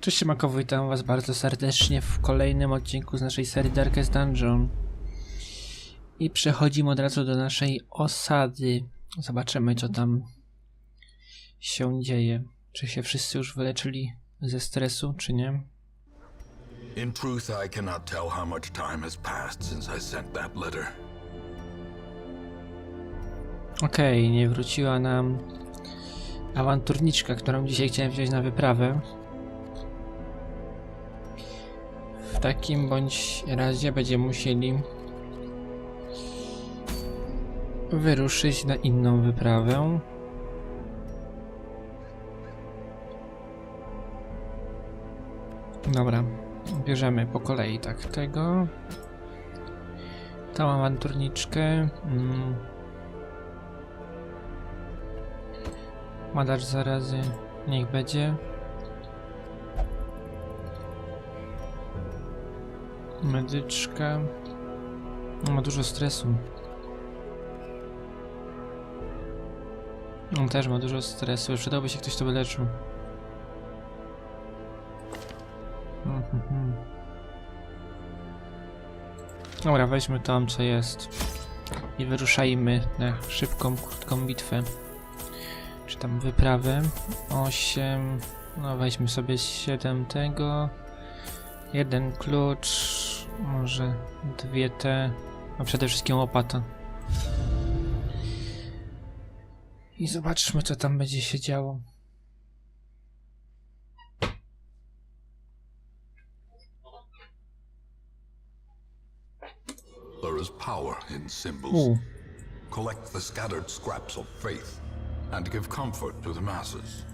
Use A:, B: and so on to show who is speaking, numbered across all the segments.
A: Cześć Mako, witam was bardzo serdecznie w kolejnym odcinku z naszej serii Darkest Dungeon. I przechodzimy od razu do naszej osady. Zobaczymy co tam się dzieje. Czy się wszyscy już wyleczyli ze stresu, czy nie?
B: In truth, I cannot tell how much time has passed since I sent that letter.
A: Okej, nie wróciła nam awanturniczka, którą dzisiaj chciałem wziąć na wyprawę. W takim bądź razie będziemy musieli wyruszyć na inną wyprawę. Dobra, bierzemy po kolei tak tego. Tą awanturniczkę. Mm. Madacz zarazy, niech będzie. Medyczka. Ma dużo stresu. On też ma dużo stresu. Przydałby się ktoś, kto by leczył. Mhm. Dobra, weźmy tam, co jest. I wyruszajmy na szybką, krótką bitwę czy tam wyprawę. 8. No weźmy sobie 7 tego. Jeden klucz. Może dwie te. A przede wszystkim łopata. I zobaczmy co tam będzie się działo.
B: There is power in symbols. Collect the scattered scraps of faith and give comfort to the masses.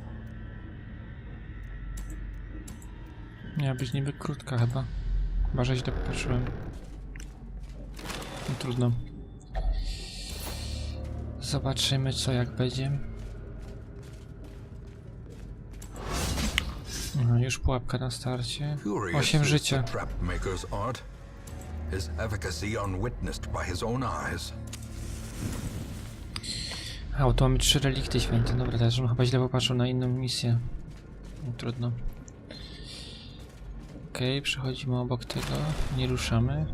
A: miała być niby krótka chyba. Chyba, że źle popatrzyłem. No trudno. Zobaczymy co jak będzie. No, już pułapka na starcie.
B: Curious
A: 8
B: is
A: życia.
B: His efficacy unwitnessed by his own eyes.
A: A, to mamy trzy relikty święte. Dobra, teraz chyba źle popatrzył na inną misję. No, trudno. Okej, przechodzimy obok tego. Nie ruszamy.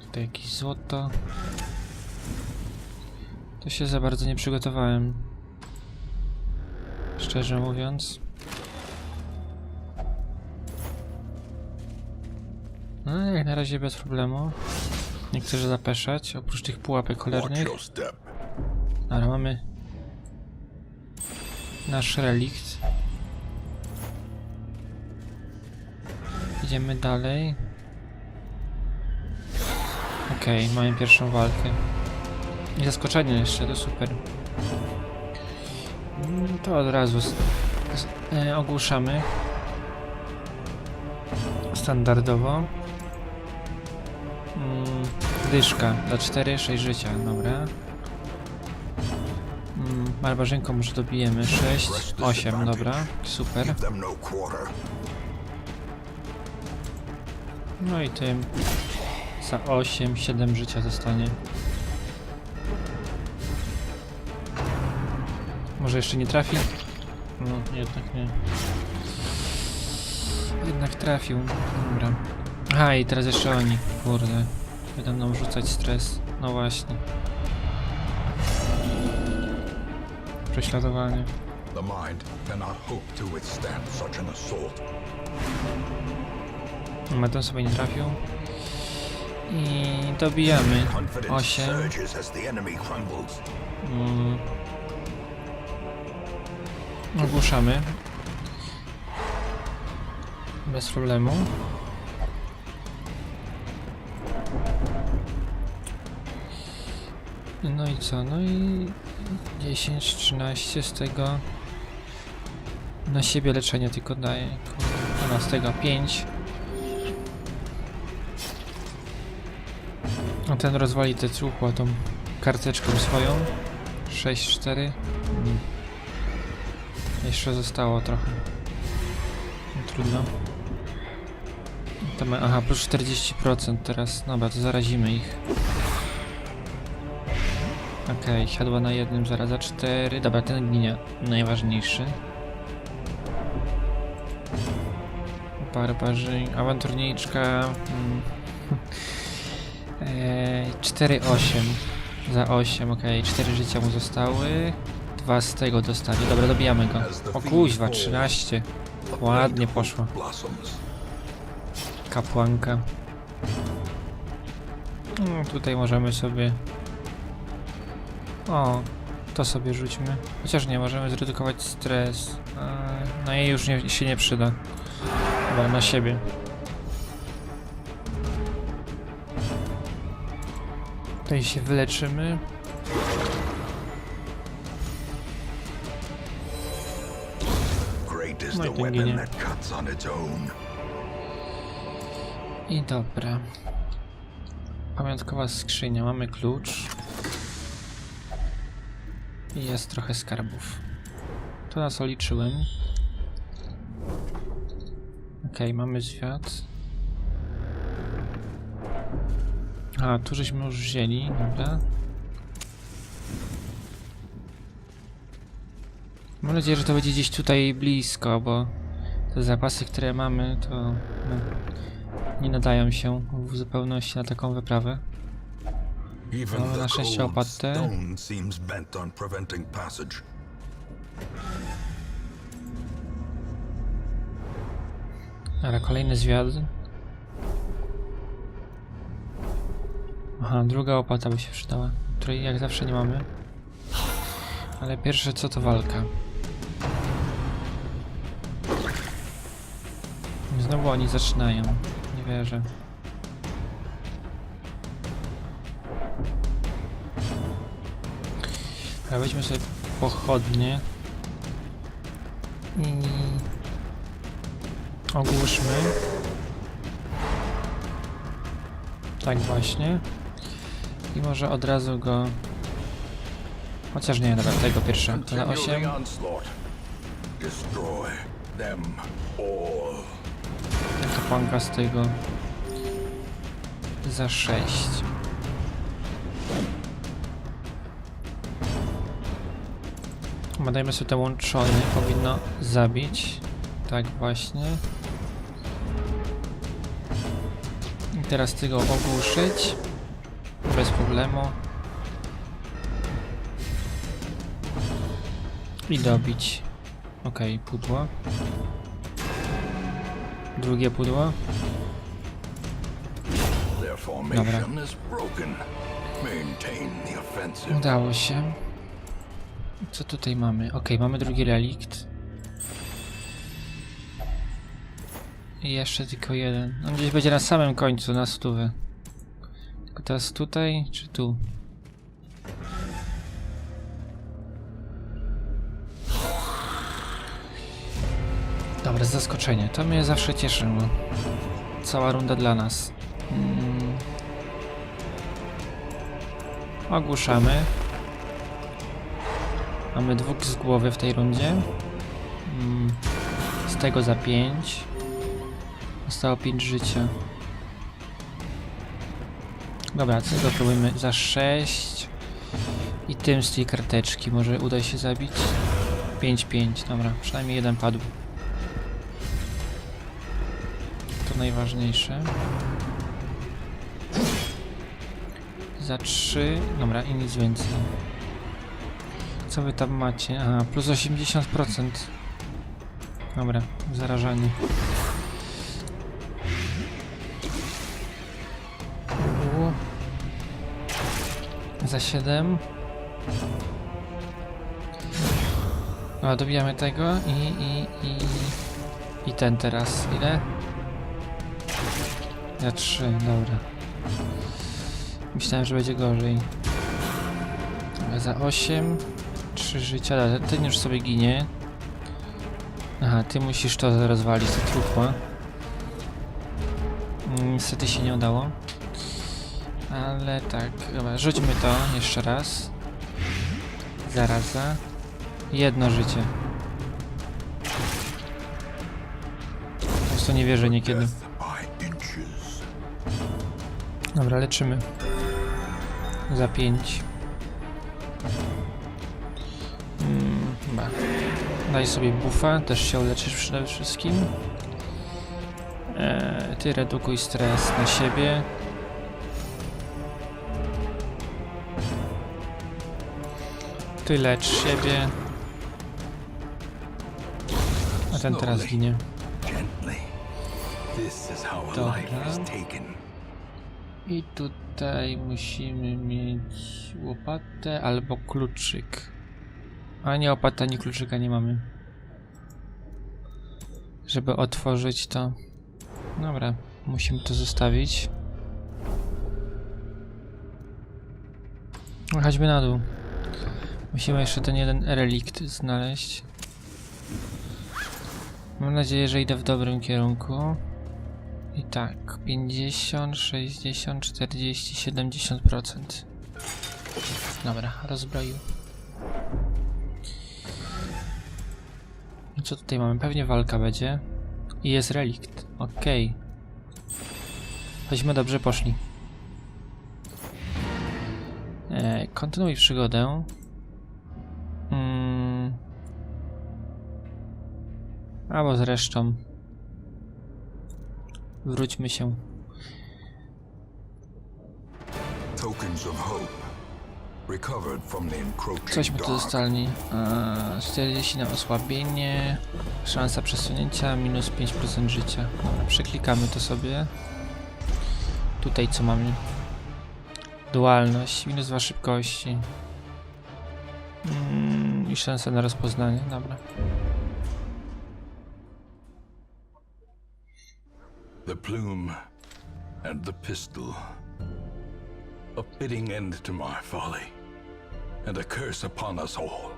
A: Tutaj jakieś złoto. To się za bardzo nie przygotowałem. Szczerze mówiąc. No, jak na razie bez problemu. Nie chcę zapeszać, oprócz tych pułapek cholernych. Dobra, mamy nasz relikt. Idziemy dalej. Okej, mamy pierwszą walkę. I zaskoczenie jeszcze, to super. Mm, To od razu z, z, e, ogłuszamy. Standardowo. Mm, dyszka dla 4-6 życia, dobra. Mm, Barbarzynką może dobijemy 6, 8, dobra, super.
B: No
A: i tym za 8, 7 życia zostanie. Może jeszcze nie trafi? No, jednak nie. Jednak trafił. Dobra. Aha, i teraz jeszcze oni. Kurde. Będą nam rzucać stres. No właśnie. Prześladowanie.
B: The mind cannot hope to withstand such an assault.
A: Meton sobie nie trafił. I dobijamy.
B: Confidence
A: 8.
B: surges as the enemy crumbles.
A: Mm. Ogłuszamy. Bez problemu. No i co? No i 10, 13 z tego na siebie leczenie tylko daje. Kurde, A z tego 5. No ten rozwali te cuchła tą karteczką swoją. 6-4. Hmm. Jeszcze zostało trochę. No, trudno. Tam, aha, plus 40% teraz. No Dobra, to zarazimy ich. Okej, okay, siadła na jednym, zaraz zaraza 4. Dobra, ten ginie. Najważniejszy. Barbarzy... Awanturniczka... Hmm. E, 4, 8. Za 8, ok. 4 życia mu zostały. Dwa z tego dostawię. Dobra, dobijamy go. O kuźwa, 13. Ładnie poszło. Kapłanka. No, tutaj możemy sobie... O, to sobie rzućmy. Chociaż nie, możemy zredukować stres. E, no i już nie, się nie przyda. Chyba na siebie. Tutaj się wyleczymy. No i ten ginie. I dobra. Pamiątkowa skrzynia, mamy klucz. I jest trochę skarbów. To nas oliczyłem. Okej, mamy zwiat. A, tu żeśmy już wzięli, dobra. Mam nadzieję, że to będzie gdzieś tutaj blisko, bo te zapasy, które mamy, to no, nie nadają się w zupełności na taką wyprawę. Mamy na szczęście opatę. Ale kolejny zwiad. Aha, druga opłata by się przydała, której jak zawsze nie mamy. Ale pierwsze co to walka. Znowu oni zaczynają. Nie wierzę. Ale weźmy sobie pochodnie. I ogłuszmy. Tak właśnie. I może od razu go... Chociaż nie, dobra, tego pierwsze. To na
B: Continue
A: 8.
B: the onslaught. Destroy them all.
A: Kapłanka z tego. Za 6. Badajmy sobie te łączony. Powinno zabić. Tak właśnie. I teraz tego ogłuszyć. Bez problemu. I dobić. Okej, pudło. Drugie pudło.
B: Offensive.
A: Udało się. Co tutaj mamy? Ok, mamy drugi relikt. I jeszcze tylko jeden. On gdzieś będzie na samym końcu, na stówę. Teraz tutaj, czy tu? Dobra, zaskoczenie. To mnie zawsze cieszy, bo cała runda dla nas. Mm. Ogłuszamy. Mamy dwóch z głowy w tej rundzie. Mm, Z tego za 5. Zostało 5 życia. Dobra, co tego próbujemy za 6. I tym z tej karteczki może uda się zabić. 5-5, dobra, przynajmniej jeden padł. To najważniejsze. Za 3. Dobra, i nic więcej. Co wy tam macie? Aha, plus 80%. Dobra, zarażanie. Za 7. A, dobijamy tego i, i, i, i ten teraz. Ile? Za 3, dobra. Myślałem, że będzie gorzej. Za 8. Trzy życia, ale ten już sobie ginie. Aha, ty musisz to rozwalić, to trupła. Mm, Niestety się nie udało. Ale tak, dobra, rzućmy to jeszcze raz. Zaraza. Jedno życie. Po prostu nie wierzę niekiedy. Dobra, leczymy. Za 5. Mm, chyba. Daj sobie buffa, też się uleczysz przede wszystkim. Eee, ty redukuj stres na siebie. Ty lecz siebie. A ten teraz ginie. Dobra. I tutaj musimy mieć łopatę albo kluczyk. A nie łopata, ani kluczyka nie mamy. Żeby otworzyć to. Dobra, musimy to zostawić. Chodźmy na dół. Musimy jeszcze ten jeden relikt znaleźć. Mam nadzieję, że idę w dobrym kierunku. I tak, 50, 60, 40, 70%. Dobra, rozbroił. I co tutaj mamy? Pewnie walka będzie. I jest relikt. Okej. Choćmy dobrze poszli. E, kontynuuj przygodę. Albo zresztą. Wróćmy się.
B: Encroaching
A: Cośmy tu dostali. Eee, 40 na osłabienie. Szansa przesunięcia minus 5% życia. Dobra, przeklikamy to sobie. Tutaj co mamy? Dualność, minus 2 szybkości. Mm, I szansa na rozpoznanie, dobra.
B: The plume and the pistol. A fitting end to my folly, and a curse upon us all.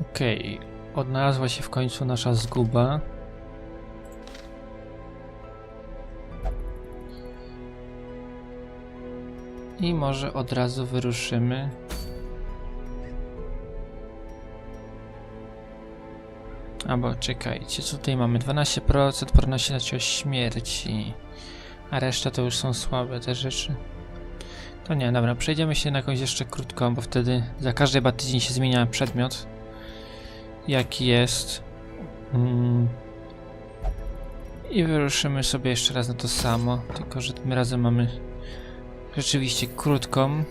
A: Okej, odnalazła się w końcu nasza zguba. I może od razu wyruszymy. Albo czekajcie, co tutaj mamy? 12% pornosi na śmierci. A reszta to już są słabe te rzeczy. To nie, dobra, przejdziemy się na jakąś jeszcze krótką, bo wtedy za każdy chyba się zmienia przedmiot jaki jest. Mm. I wyruszymy sobie jeszcze raz na to samo, tylko że tym razem mamy rzeczywiście krótką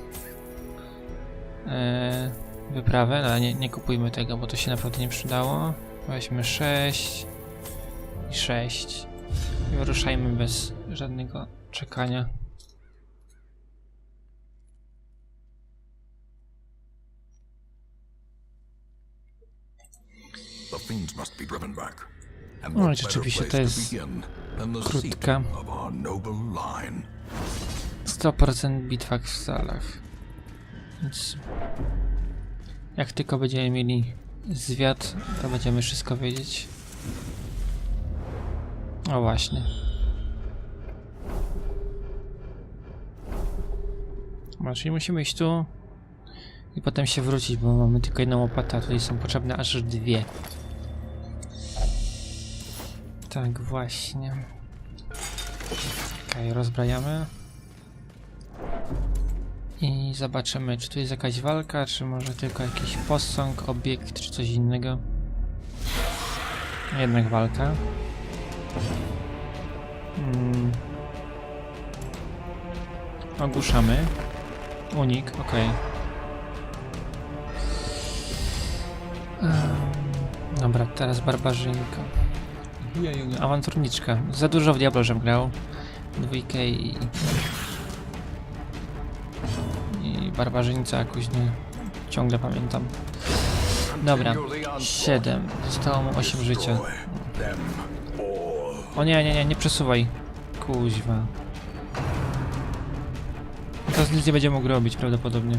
A: e, wyprawę, no, ale nie, nie kupujmy tego, bo to się naprawdę nie przydało. Weźmy 6 i 6 i wyruszajmy bez żadnego czekania. No rzeczywiście to jest krótka.
B: seat of our noble line.
A: 100% bitwa w salach. Więc jak tylko będziemy mieli zwiat, to będziemy wszystko wiedzieć. O właśnie. No, musimy iść tu i potem się wrócić, bo mamy tylko jedną łopatę, a tutaj są potrzebne aż dwie. Tak, właśnie. Okej, rozbrajamy. I zobaczymy, czy tu jest jakaś walka, czy może tylko jakiś posąg, obiekt, czy coś innego. Jednak walka. Mm. Ogłuszamy. Unik. Em, Dobra, teraz barbarzynka. Awanturniczka. Za dużo w Diablo, grał. Dwójkę i... Barbarzyńca jakoś nie... Ciągle pamiętam. Dobra.
B: Continually on
A: 7. Zostało mu 8 życia. O nie, nie, nie, nie przesuwaj. Kuźwa. Teraz nic nie będzie mógł robić prawdopodobnie.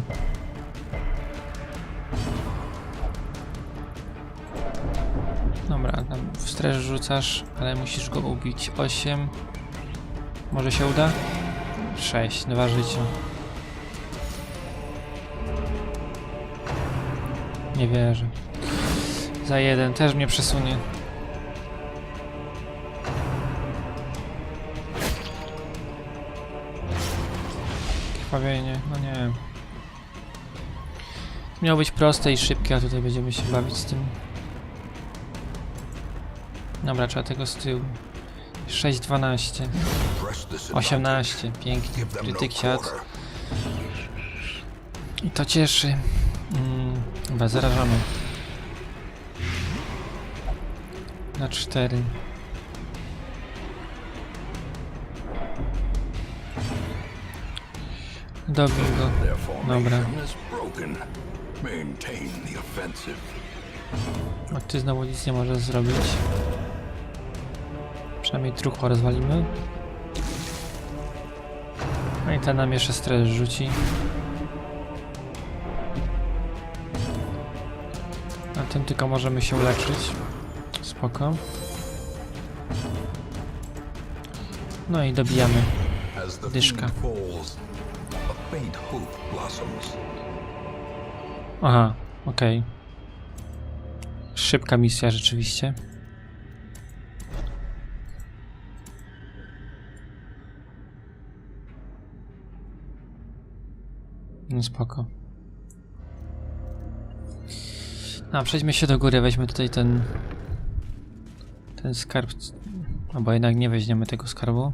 A: Dobra, tam w stres rzucasz, ale musisz go ubić. 8. Może się uda? 6, dwa życia. Nie wierzę. Za jeden też mnie przesunie. Krwawienie, no nie. Miało być proste i szybkie, a tutaj będziemy się bawić z tym. Dobra, trzeba tego z tyłu. 6, 12,
B: Press this advantage.
A: 18, pięknie. Krytyk siad. I to cieszy. Mm, dobra, zarażamy. Na 4. Dobił go. Dobra. A ty znowu nic nie możesz zrobić. Przynajmniej truchło rozwalimy. No i ten nam jeszcze stres rzuci. Tym tylko możemy się uleczyć. Spoko. No i dobijamy. Dyszka. Aha, okej. Szybka misja rzeczywiście. No spoko. A, przejdźmy się do góry, weźmy tutaj ten... Ten skarb... Albo jednak nie weźmiemy tego skarbu.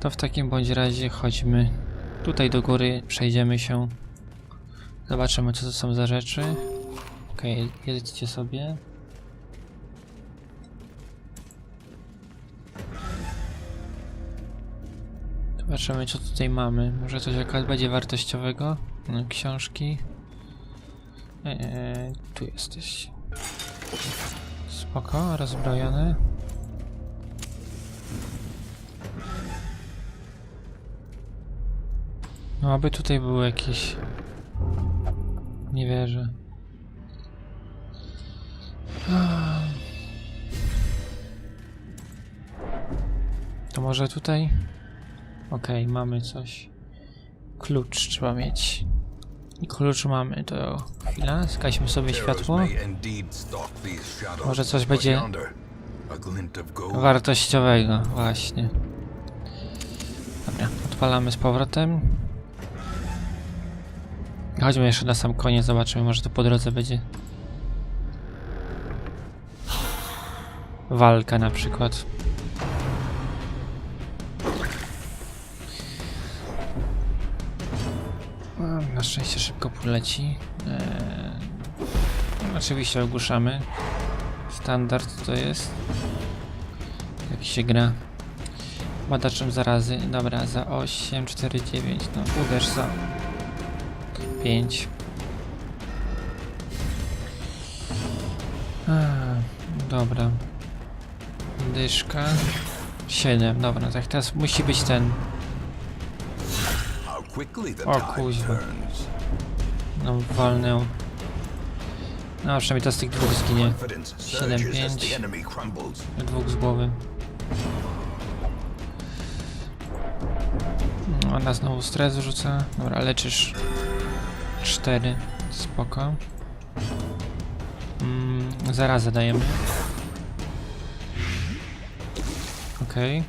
A: To w takim bądź razie chodźmy Tutaj do góry przejdziemy się. Zobaczymy, co to są za rzeczy. Okej, jedźcie sobie. Zobaczymy, co tutaj mamy. Może coś jakaś będzie wartościowego? No, książki. Eee, tu jesteś. Spoko, rozbrojony. No, aby tutaj było jakieś... Nie wierzę. To może tutaj? Okej, mamy coś. Klucz trzeba mieć. I klucz mamy, to chwila, zgaśmy sobie światło. Może coś będzie-. Wartościowego, właśnie. Dobra, odpalamy z powrotem. Chodźmy jeszcze na sam koniec, zobaczymy, może to po drodze będzie. Walka na przykład. Poleci. Eee, oczywiście ogłuszamy. Standard to jest. Jak się gra. Badaczem zarazy. Dobra, za 8, 4, 9. No, uderz za 5. Dobra. Dyszka. 7. Dobra, tak teraz musi być ten. O, kuźwa.
B: Turns.
A: No, walnę. No, przynajmniej to z tych dwóch zginie.
B: Confidence surges as
A: 7-5.
B: the enemy crumbles.
A: Dwóch z głowy. No, Ona znowu stres rzuca. Dobra, leczysz. Cztery. Spoko. Mm, zarazę dajemy. Okej.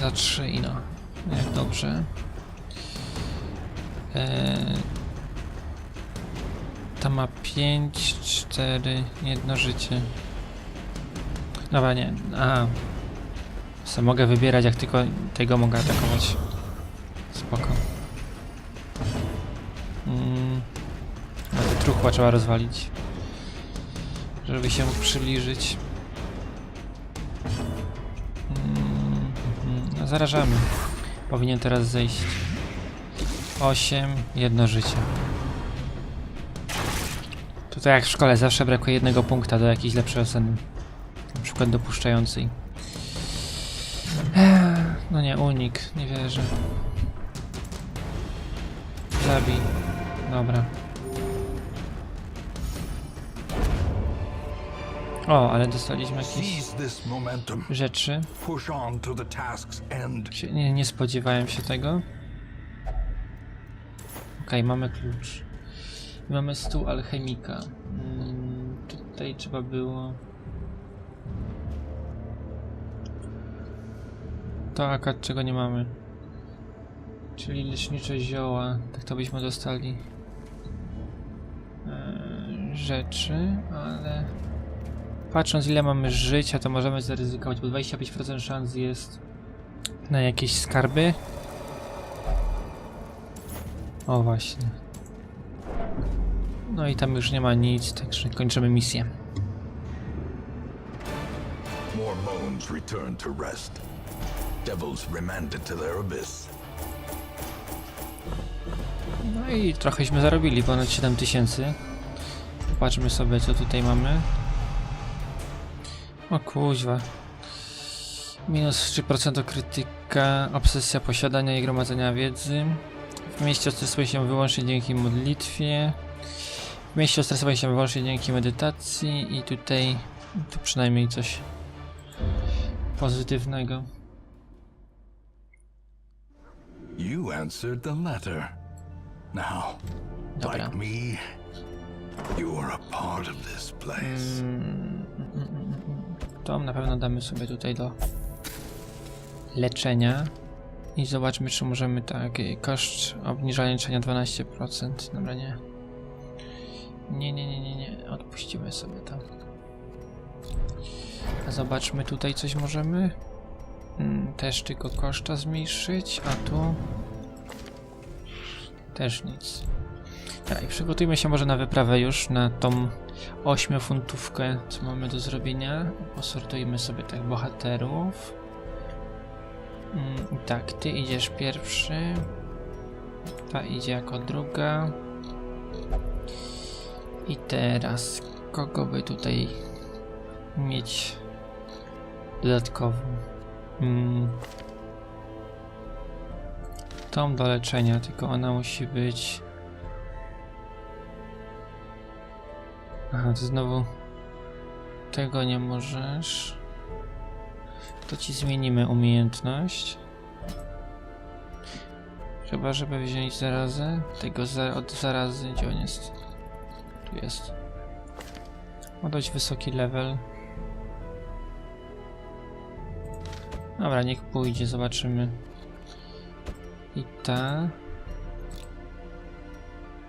A: Za trzy i no. Jak dobrze. Eee, ta ma 5, 4, jedno życie. Dobra, nie. Aha. Se mogę wybierać, jak tylko tego mogę atakować. Spoko. Mm. To truchła trzeba rozwalić. Żeby się mógł przybliżyć. Zarażamy. Powinien teraz zejść. 8, jedno życie. Tutaj jak w szkole zawsze brakuje jednego punkta do jakiejś lepszej oceny. Na przykład dopuszczającej. No nie, unik, nie wierzę. Zabij. Dobra. O, ale dostaliśmy jakieś rzeczy. Nie, nie spodziewałem się tego. Okej, mamy klucz. Mamy stół alchemika. Mm, tutaj trzeba było... to akad czego nie mamy. Czyli lecznicze zioła. Tak to byśmy dostali. Eee, rzeczy, ale... Patrząc ile mamy życia, to możemy zaryzykować, bo 25% szans jest na jakieś skarby. O właśnie. No i tam już nie ma nic, także kończymy misję.
B: More bones to rest. Devils remanded to their abyss.
A: No i trochęśmy zarobili, ponad 7000. Popatrzmy sobie co tutaj mamy. O kuźwa. Minus 3% krytyka, obsesja posiadania i gromadzenia wiedzy. W mieście stresuje się wyłącznie dzięki modlitwie. W mieście stresuje się wyłącznie dzięki medytacji i tutaj tu przynajmniej coś pozytywnego.
B: You answered the latter. Now,
A: Dobra.
B: like me, you are a part of this place.
A: Mm. To na pewno damy sobie tutaj do leczenia. I zobaczmy, czy możemy tak. Koszt obniżania leczenia 12%. Dobra, nie. Nie, nie, nie, nie, nie. Odpuścimy sobie to. A zobaczmy, tutaj coś możemy. Mm, Też tylko koszta zmniejszyć, a tu też nic. I przygotujmy się może na wyprawę już na tą 8 funtówkę, co mamy do zrobienia. Posortujmy sobie tak bohaterów. Mm, tak, ty idziesz pierwszy. Ta idzie jako druga. I teraz, kogo by tutaj mieć dodatkowo? Mm. Tą do leczenia, tylko ona musi być Aha, to znowu tego nie możesz. To ci zmienimy umiejętność. Chyba, żeby wziąć zarazę. Tego za od zarazy, gdzie on jest? Tu jest. Ma dość wysoki level. Dobra, niech pójdzie, zobaczymy. I ta.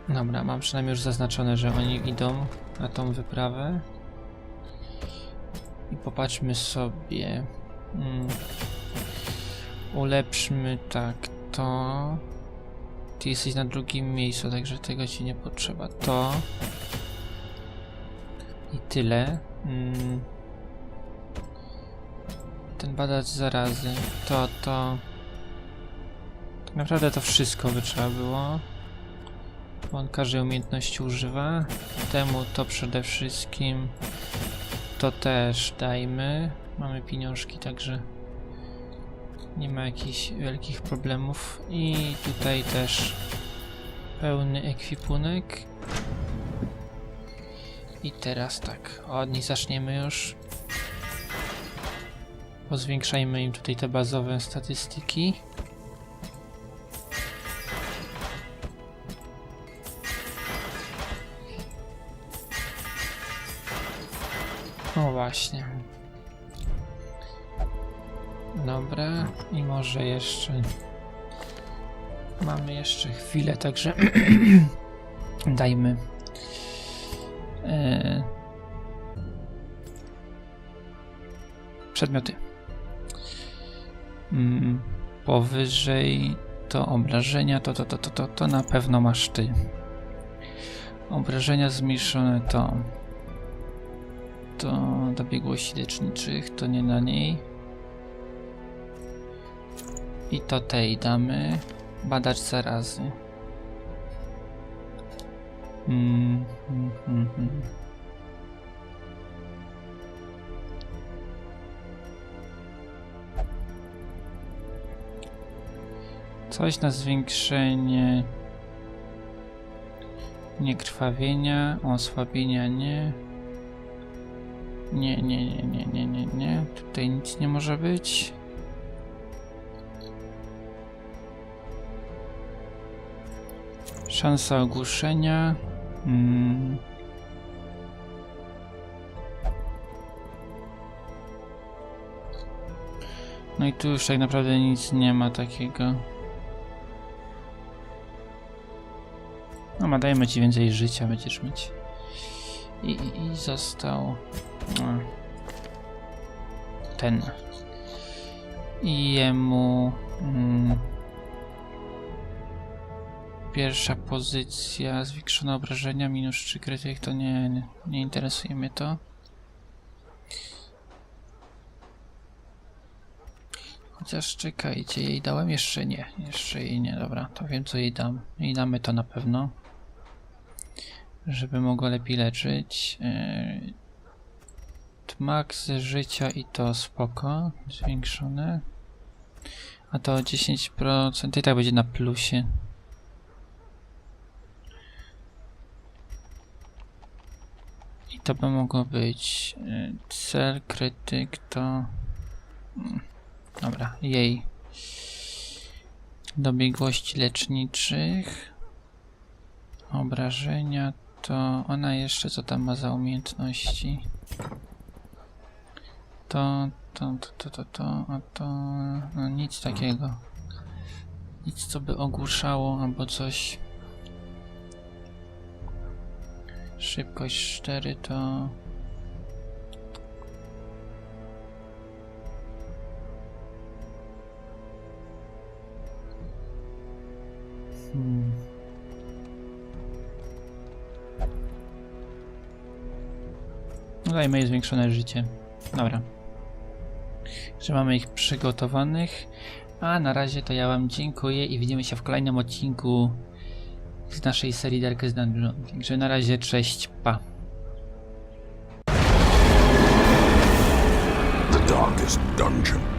A: Dobra, mam przynajmniej już zaznaczone, że oni idą na tą wyprawę. I popatrzmy sobie. Mm. Ulepszmy tak to. Ty jesteś na drugim miejscu, także tego ci nie potrzeba. To. I tyle. Mm. Ten badacz zarazy. To, to. Tak naprawdę to wszystko by trzeba było. On każdej umiejętności używa. Temu to przede wszystkim. To też dajmy. Mamy pieniążki, także nie ma jakichś wielkich problemów. I tutaj też pełny ekwipunek. I teraz tak, od nich zaczniemy już. Pozwiększajmy im tutaj te bazowe statystyki. Właśnie. Dobra, i może jeszcze. Mamy jeszcze chwilę, także dajmy. E... Przedmioty. Mm, powyżej to obrażenia, to, to, to, to, to, to na pewno masz ty. Obrażenia zmniejszone to to do biegłości leczniczych, to nie na niej. I to tej damy. Badacz zarazy. Mm, mm, mm, mm. Coś na zwiększenie niekrwawienia, osłabienia nie. Nie, nie, nie, nie, nie, nie, nie. Tutaj nic nie może być. Szansa ogłuszenia. Mm. No i tu już tak naprawdę nic nie ma takiego. No ma dajmy ci więcej życia, będziesz mieć. I, i, i został... No. Ten. I jemu... Mm, pierwsza pozycja, zwiększone obrażenia, minus 3 krytyk, to nie, nie, nie interesuje mnie to. Chociaż czekajcie, jej dałem? Jeszcze nie, jeszcze jej nie, dobra, to wiem co jej dam. Jej damy to na pewno. Żeby mogła lepiej leczyć. Yy, Max życia i to spoko, zwiększone. A to o 10% i tak będzie na plusie. I to by mogło być y, cel, krytyk to... Mm, Dobra, jej. Do biegłości leczniczych. Obrażenia to... Ona jeszcze co tam ma za umiejętności? To, to, to, to, to, to, a to... No nic takiego. Nic co by ogłuszało albo coś. Szybkość 4 to... Dajmy jej zwiększone życie. Dobra. Że mamy ich przygotowanych. A na razie to ja wam dziękuję i widzimy się w kolejnym odcinku z naszej serii Darkest Dungeon. Także na razie, cześć, pa.
C: The darkest dungeon.